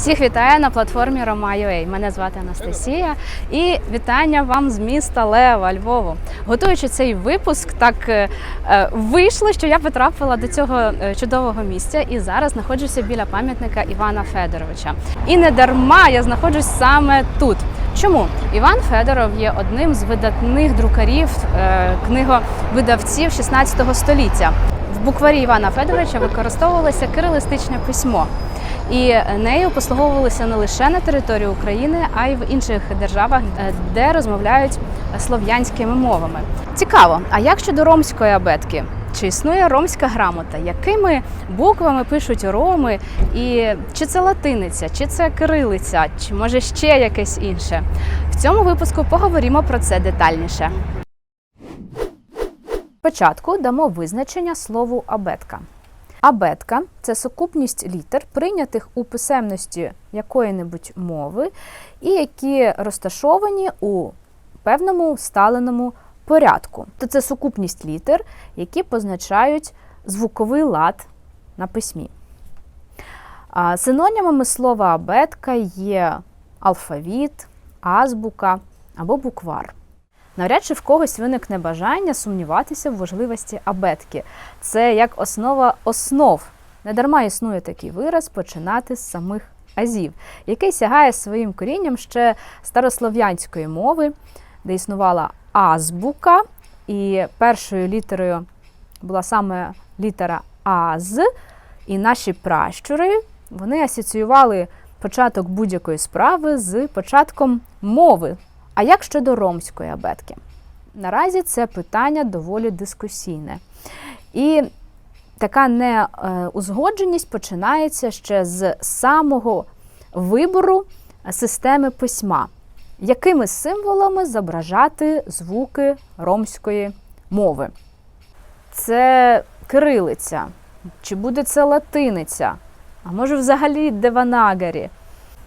Всіх вітаю на платформі Roma.ua. Мене звати Анастасія і вітання вам з міста Лева, Львову. Готуючи цей випуск, так е, е, вийшло, що я потрапила до цього е, чудового місця і зараз знаходжуся біля пам'ятника Івана Федоровича. І не дарма я знаходжусь саме тут. Чому Іван Федоров є одним з видатних друкарів книговидавців 16 століття. В букварі Івана Федоровича використовувалося кирилистичне письмо. І нею послуговувалися не лише на території України, а й в інших державах, е, де розмовляють слов'янськими мовами. Цікаво, а як щодо ромської абетки? Чи існує ромська грамота? Якими буквами пишуть роми? І чи це латиниця, чи це кирилиця, чи може ще якесь інше? В цьому випуску поговоримо про це детальніше. Спочатку дамо визначення слову абетка. Абетка це сукупність літер, прийнятих у писемності якої-небудь мови, і які розташовані у певному сталеному порядку. То це сукупність літер, які позначають звуковий лад на письмі. Синонімами слова абетка є алфавіт, азбука або буквар. Навряд чи в когось виникне бажання сумніватися в важливості абетки. Це як основа основ. Недарма існує такий вираз починати з самих азів, який сягає своїм корінням ще старослов'янської мови, де існувала азбука, і першою літерою була саме літера Аз, і наші пращури вони асоціювали початок будь-якої справи з початком мови. А як щодо ромської абетки? Наразі це питання доволі дискусійне. І така неузгодженість починається ще з самого вибору системи письма, якими символами зображати звуки ромської мови. Це кирилиця, чи буде це латиниця, а може взагалі деванагарі.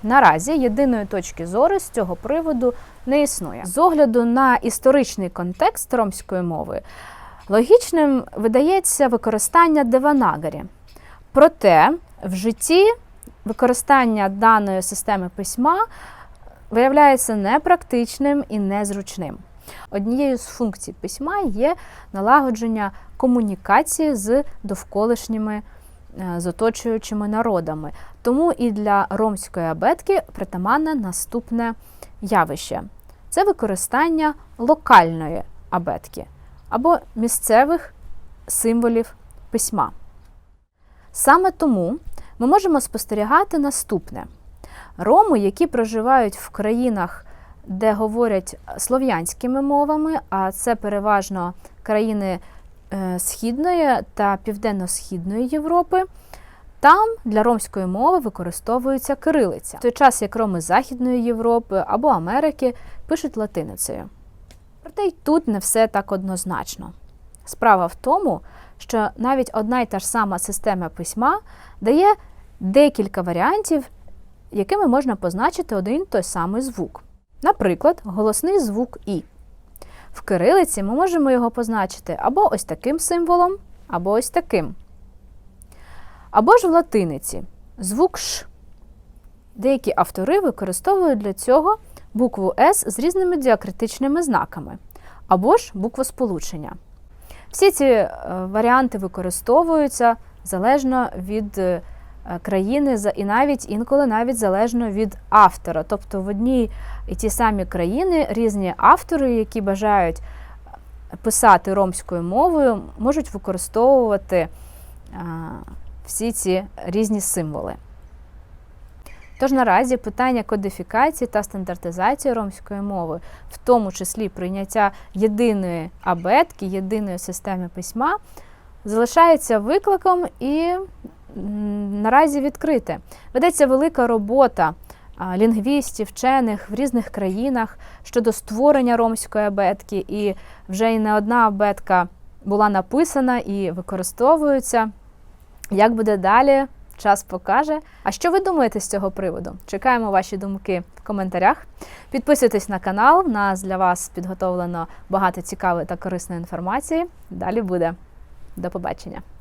Наразі єдиної точки зору з цього приводу не існує. З огляду на історичний контекст ромської мови, логічним видається використання деванагарі. Проте в житті використання даної системи письма виявляється непрактичним і незручним. Однією з функцій письма є налагодження комунікації з довколишніми з оточуючими народами. Тому і для ромської абетки притаманне наступне явище це використання локальної абетки або місцевих символів письма. Саме тому ми можемо спостерігати наступне: роми, які проживають в країнах, де говорять слов'янськими мовами, а це переважно країни е, Східної та Південно-Східної Європи. Там для ромської мови використовується кирилиця, в той час як роми Західної Європи або Америки пишуть латиницею. Проте й тут не все так однозначно. Справа в тому, що навіть одна й та ж сама система письма дає декілька варіантів, якими можна позначити один той самий звук. Наприклад, голосний звук І. В кирилиці ми можемо його позначити або ось таким символом, або ось таким. Або ж в латиниці звук Ш. Деякі автори використовують для цього букву С з різними діакритичними знаками, або ж буквосполучення. Всі ці е, варіанти використовуються залежно від е, країни і навіть інколи навіть залежно від автора. Тобто в одній і ті самі країни різні автори, які бажають писати ромською мовою, можуть використовувати всі ці різні символи. Тож наразі питання кодифікації та стандартизації ромської мови, в тому числі прийняття єдиної абетки, єдиної системи письма, залишається викликом і наразі відкрите. Ведеться велика робота лінгвістів, вчених в різних країнах щодо створення ромської абетки, і вже і не одна абетка була написана і використовується. Як буде далі, час покаже. А що ви думаєте з цього приводу? Чекаємо ваші думки в коментарях. Підписуйтесь на канал, у нас для вас підготовлено багато цікавої та корисної інформації. Далі буде. До побачення!